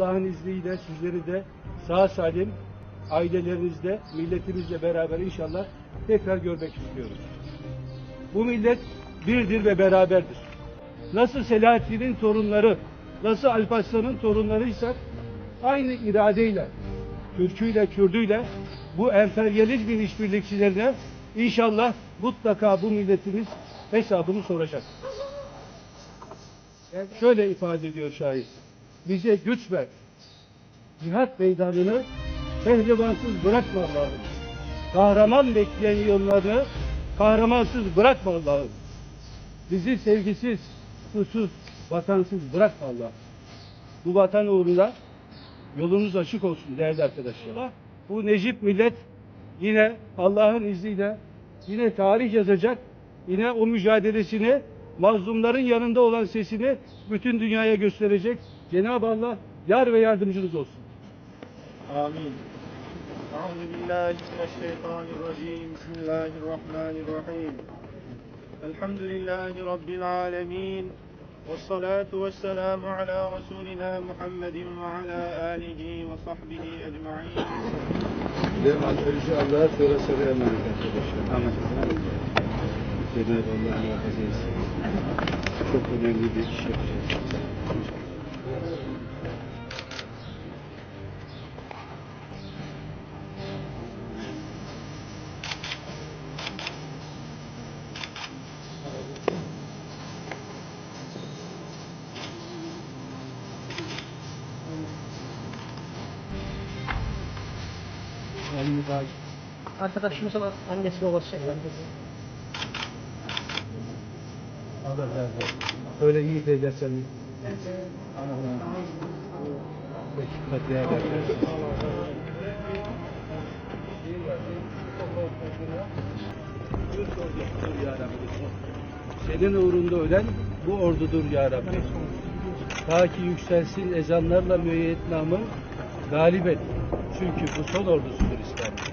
Allah'ın izniyle sizleri de sağ salim ailelerinizle, milletimizle beraber inşallah tekrar görmek istiyoruz. Bu millet birdir ve beraberdir. Nasıl Selahattin'in torunları, nasıl Alparslan'ın torunlarıysak aynı iradeyle, Türküyle, Kürdüyle bu emperyalizmin işbirlikçilerine inşallah mutlaka bu milletimiz hesabını soracak. Şöyle ifade ediyor şair. Bize güç ver. Cihat meydanını pehlivansız bırakma Allah'ım. Kahraman bekleyen yolları kahramansız bırakma Allah'ım. Bizi sevgisiz, susuz, vatansız bırakma Allah'ım. Bu vatan uğruna yolunuz açık olsun değerli arkadaşlar. Bu Necip millet yine Allah'ın izniyle yine tarih yazacak. Yine o mücadelesini mazlumların yanında olan sesini bütün dünyaya gösterecek. Cenab-ı Allah yar ve yardımcınız olsun. آمين أعوذ بالله من الشيطان الرجيم بسم الله الرحمن الرحيم الحمد لله رب العالمين والصلاة والسلام على رسولنا محمد وعلى آله وصحبه أجمعين Benim önce Allah'a sonra sana emanet arkadaşlar. Amin. Cenab-ı Allah muhafaza etsin. Çok önemli bir daha Arkadaşımızın annesi babası evlendi. Allah razı olsun. Öyle iyi eylersen. Peki, değerli arkadaşlar. Senin uğrunda ölen bu ordudur ya Rabbi. Ta ki yükselsin ezanlarla müeyyet namı galip et. Çünkü bu son ordusudur İslam.